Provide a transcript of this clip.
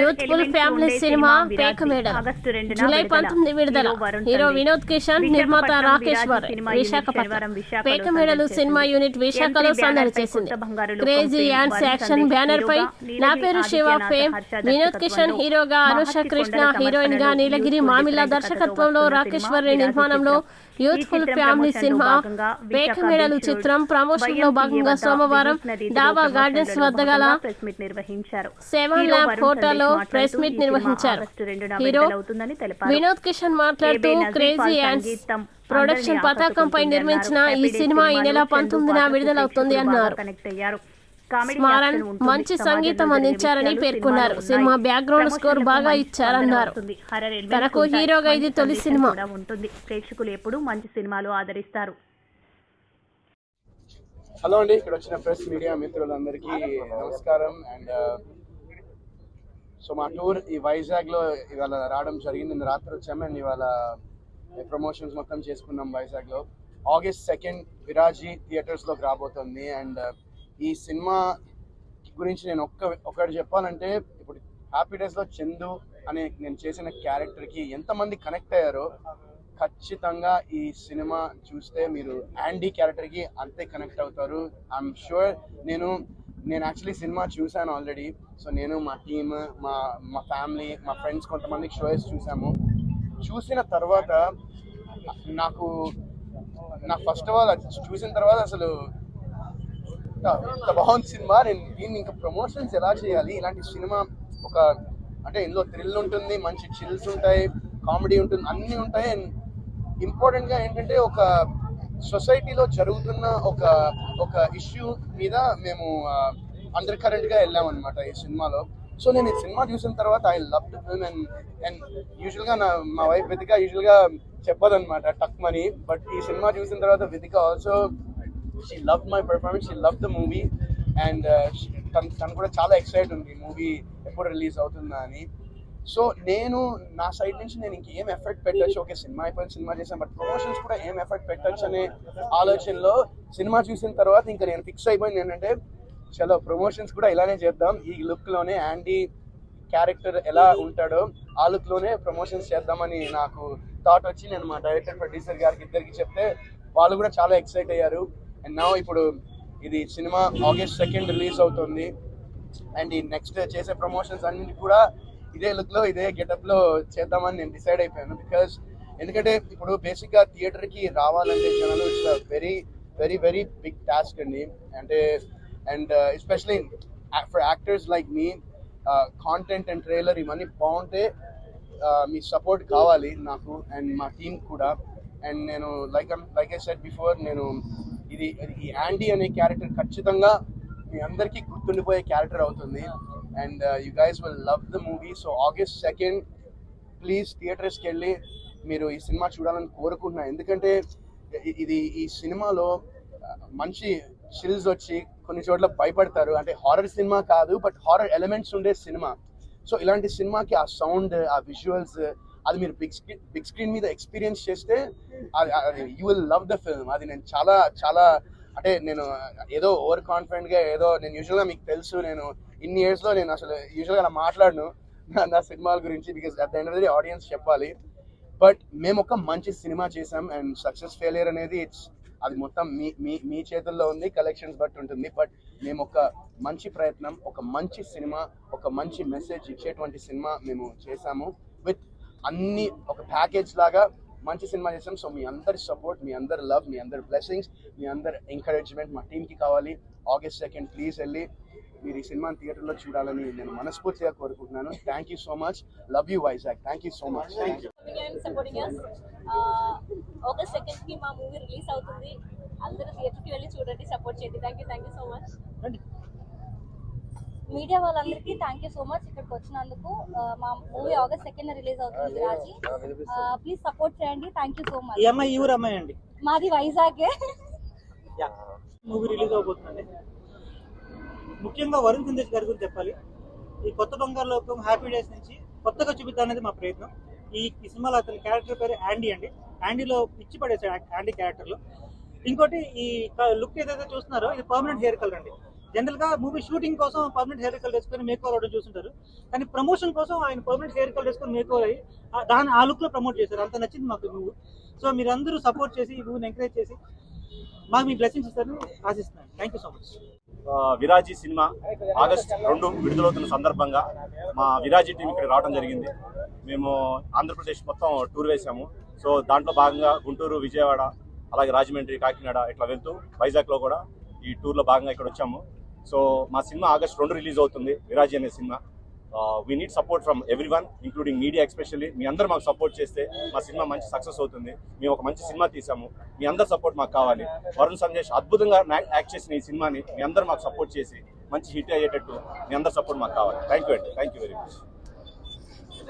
Youthful family cinema Peka Medalu July పంతొమ్మిది విడుదల. Hero Vinod Kishan నిర్మాత రాకేశ్వర్ విశాఖపట్నం. పేక మేడలు సినిమా యూనిట్ విశాఖలో సందడి చేసింది. క్రేజీ యాండ్స్ యాక్షన్ బ్యానర్ పై నా పేరు శివ ఫేమ్. వినోద్ కిషన్ హీరోగా అనుష కృష్ణ హీరోయిన్గా నీలగిరి మామిళ్ళ దర్శకత్వంలో రాకేశ్వరి నిర్మాణంలో యూత్ఫుల్ ఫ్యామిలీ సినిమా మేడలు చిత్రం ప్రమోషన్లో భాగంగా సోమవారం డాబా గార్డెన్స్ వద్ద గల ప్రెస్ మీట్ నిర్వహించారు. సెవెన్ ల్యాబ్ హోటల్లో ప్రెస్ మీట్ నిర్వహించారు. హీరో వినోద్ కిషన్ మాట్లాడుతూ క్రేజీ సంగీతం ప్రొడక్షన్ పతాకంపై నిర్మించిన. ఈ సినిమా ఈ నెల పంతొమ్మిదిన విడుదలవుతుంది అన్నారు. మంచి సంగీతం అందించారని పేర్కొన్నారు. సినిమా. బ్యాక్గ్రౌండ్ స్కోర్ బాగా ఇచ్చారన్నారు. తనకు. హీరోగా ఇది తొలి సినిమా. ఉంటుంది. ప్రేక్షకులు ఎప్పుడూ మంచి సినిమాలు ఆదరిస్తారు. హలో అండి ఇక్కడ వచ్చిన ప్రెస్ మీడియా మిత్రులందరికీ నమస్కారం. అండ్ సో మా టూర్ ఈ వైజాగ్లో ఇవాళ రావడం జరిగింది. నిన్న రాత్రి వచ్చాము అండ్ ఇవాళ ప్రమోషన్స్ మొత్తం చేసుకున్నాం వైజాగ్లో ఆగస్ట్ సెకండ్ విరాజీ థియేటర్స్లోకి రాబోతుంది. అండ్ ఈ సినిమా గురించి నేను ఒక్క ఒకటి చెప్పాలంటే ఇప్పుడు హ్యాపీ చందు అనే నేను చేసిన క్యారెక్టర్కి ఎంతమంది కనెక్ట్ అయ్యారో ఖచ్చితంగా ఈ సినిమా చూస్తే మీరు యాండీ క్యారెక్టర్కి అంతే కనెక్ట్ అవుతారు. ఐఎమ్ షూర్ నేను నేను యాక్చువల్లీ సినిమా చూశాను ఆల్రెడీ సో నేను మా టీమ్ మా మా ఫ్యామిలీ మా ఫ్రెండ్స్ కొంతమందికి షోస్ చూసాము చూసిన తర్వాత నాకు నాకు ఫస్ట్ ఆఫ్ ఆల్ చూసిన తర్వాత అసలు ఇంత బాగుంది సినిమా. నేను దీన్ని ఇంకా ప్రమోషన్స్ ఎలా చేయాలి? ఇలాంటి సినిమా ఒక అంటే ఇందులో థ్రిల్ ఉంటుంది మంచి చిల్స్ ఉంటాయి కామెడీ ఉంటుంది అన్నీ ఉంటాయి. అండ్ ఇంపార్టెంట్గా ఏంటంటే ఒక సొసైటీలో జరుగుతున్న ఒక ఒక ఇష్యూ మీద మేము అండర్ కరెంట్గా వెళ్ళామన్నమాట ఈ సినిమాలో. సో నేను ఈ సినిమా చూసిన తర్వాత I love the film and and యూజువల్గా నా మా వైఫ్ వెతిక యూజువల్గా చెప్పదనమాట టక్ మనీ. బట్ ఈ సినిమా చూసిన తర్వాత వెతిక also she love my performance she love the movie and తను తను కూడా చాలా ఎక్సైట్ ఉంది. మూవీ ఎప్పుడు రిలీజ్ అవుతుందా అని. సో నేను నా సైడ్ నుంచి నేను ఇంకేం ఎఫర్ట్ పెట్టచ్చు? ఓకే సినిమా అయిపోయిన సినిమా చేశాను బట్ ప్రమోషన్స్ కూడా ఏం ఎఫర్ట్ పెట్టచ్చు అనే ఆలోచనలో సినిమా చూసిన తర్వాత ఇంకా నేను ఫిక్స్ అయిపోయింది ఏంటంటే చలో ప్రమోషన్స్ కూడా ఇలానే చేద్దాం. ఈ లుక్లోనే యాండీ క్యారెక్టర్ ఎలా ఉంటాడో ఆ లుక్లోనే ప్రమోషన్స్ చేద్దామని నాకు థాట్ వచ్చి నేను మా డైరెక్టర్ ప్రొడ్యూసర్ గారికి ఇద్దరికి చెప్తే వాళ్ళు కూడా చాలా ఎక్సైట్ అయ్యారు. అండ్ నా ఇప్పుడు ఇది సినిమా ఆగస్ట్ సెకండ్ రిలీజ్ అవుతుంది. అండ్ ఈ నెక్స్ట్ చేసే ప్రమోషన్స్ అన్నింటి కూడా ఇదే లుక్లో ఇదే గెటప్లో చేద్దామని నేను డిసైడ్ అయిపోయాను. బికాస్ ఎందుకంటే ఇప్పుడు బేసిక్గా థియేటర్కి రావాలంటే జనాలు it's very very very big task అండి. అంటే and especially for actors like me content and trailer ఇవన్నీ బాగుంటే uh, మీ సపోర్ట్ కావాలి నాకు అండ్ మా టీం కూడా. అండ్ నేను like like I set before నేను ఇది ఈ యాండీ అనే క్యారెక్టర్ ఖచ్చితంగా మీ అందరికీ గుర్తుండిపోయే క్యారెక్టర్ అవుతుంది. And you guys will love the movie so August second please థియేటర్స్కి వెళ్ళి మీరు ఈ సినిమా చూడాలని కోరుకుంటున్నాను ఎందుకంటే ఇది ఈ సినిమాలో uh, మంచి చిల్స్ వచ్చి కొన్ని చోట్ల భయపడతారు. అంటే హారర్ సినిమా కాదు బట్ హారర్ ఎలిమెంట్స్ ఉండే సినిమా సో ఇలాంటి సినిమాకి ఆ సౌండ్ ఆ విజువల్స్ అది మీరు బిగ్ స్క్రీన్ బిగ్ స్క్రీన్ మీద ఎక్స్పీరియన్స్ చేస్తే అది you will love the film అది నేను చాలా చాలా అంటే నేను ఏదో ఓవర్ కాన్ఫిడెంట్గా ఏదో నేను యూజువల్గా మీకు తెలుసు నేను ఇన్ని ఇయర్స్లో నేను అసలు యూజువల్గా అలా మాట్లాడను నా- నా సినిమాల గురించి because at the end of the audience చెప్పాలి. బట్ మేము ఒక మంచి సినిమా చేసాం అండ్ సక్సెస్ ఫెయిలియర్ అనేది ఇట్స్ అది మొత్తం మీ మీ మీ చేతుల్లో ఉంది కలెక్షన్స్ బట్టి ఉంటుంది. బట్ మేము ఒక మంచి ప్రయత్నం ఒక మంచి సినిమా ఒక మంచి మెసేజ్ ఇచ్చేటువంటి సినిమా మేము చేసాము. విత్ అన్ని ఒక ప్యాకేజ్ లాగా మంచి సినిమా చేసాం సో మీ అందరి సపోర్ట్ మీ అందరి లవ్ మీ అందరి బ్లెస్సింగ్స్ మీ అందరి ఎంకరేజ్మెంట్ మా టీంకి కావాలి. ఆగస్ట్ సెకండ్ ప్లీజ్ వెళ్ళి మీరు ఈ సినిమా థియేటర్లో చూడాలని నేను మనస్ఫూర్తిగా కోరుకుంటున్నాను. Thank you so much love you Vizag thank you so much August సెకండ్కి మా మూవీ రిలీజ్ అవుతుంది. అందరూ థియేటర్కి వెళ్ళి చూడండి సపోర్ట్ చేయండి. Thank you thank you so much media వాళ్ళందరికీ థ్యాంక్ యూ సో మచ్ ఇక్కడికి వచ్చినందుకు మా మూవీ ఆగస్ట్ సెకండ్ రిలీజ్ అవుతుంది రాజీ. ప్లీజ్ సపోర్ట్ చేయండి. థ్యాంక్ యూ సో మచ్ అమ్మాయి ఈ ఊరు అమ్మాయి అండి? మాది వైజాగే. యా మూవీ రిలీజ్ అవబోతుందండి. ముఖ్యంగా వరుణ్ సందేశ్ గారి గురించి చెప్పాలి. ఈ కొత్త బంగారు లోకం హ్యాపీ డేస్ నుంచి కొత్తగా చూపిద్దాం అనేది మా ప్రయత్నం. ఈ ఈ సినిమాలో అతని క్యారెక్టర్ పేరు యాండీ అండి. యాండీలో పిచ్చి పడేసాడు యాండీ క్యారెక్టర్లో ఇంకోటి ఈ లుక్ ఏదైతే చూస్తున్నారో ఇది పర్మనెంట్ హెయిర్ కలర్ అండి. జనరల్గా మూవీ షూటింగ్ కోసం పర్మనెంట్ హెయిర్ కలర్ వేసుకొని మేక్ ఓవర్ అవడం చూస్తుంటారు. కానీ ప్రమోషన్ కోసం ఆయన పర్మనెంట్ హెయిర్ కలర్ వేసుకొని మేక్ ఓవర్ అయ్యి దాని దాన్ని ఆ లుక్లో ప్రమోట్ చేశారు. అంత నచ్చింది మాకు మూవీ. సో మీరు అందరూ సపోర్ట్ చేసి ఈ మూవీని ఎంకరేజ్ చేసి మాకు మీ బ్లెస్సింగ్స్ ఇస్తారని ఆశిస్తున్నాను. Thank you so much Viraaji cinema August రెండు విడుదలవుతున్న సందర్భంగా మా విరాజీ టీం ఇక్కడ రావడం జరిగింది. మేము ఆంధ్రప్రదేశ్ మొత్తం టూర్ వేసాము సో దాంట్లో భాగంగా గుంటూరు విజయవాడ అలాగే రాజమండ్రి కాకినాడ ఇట్లా వెళ్తూ వైజాగ్లో కూడా ఈ టూర్లో భాగంగా ఇక్కడ వచ్చాము. సో మా సినిమా ఆగస్ట్ రెండు రిలీజ్ అవుతుంది విరాజ్ అనే cinema. We need support from everyone including media especially మీ అందరూ మాకు సపోర్ట్ చేస్తే మా సినిమా మంచి సక్సెస్ అవుతుంది. మేము ఒక మంచి సినిమా తీసాము. మీ అందరు సపోర్ట్ మాకు కావాలి. వరుణ్ సందేశ్ అద్భుతంగా యాక్ట్ చేసిన ఈ సినిమాని మీ అందరూ మాకు సపోర్ట్ చేసి మంచి హిట్ అయ్యేటట్టు మీ అందరు సపోర్ట్ మాకు కావాలి. థ్యాంక్ యూ అండి. Thank you very much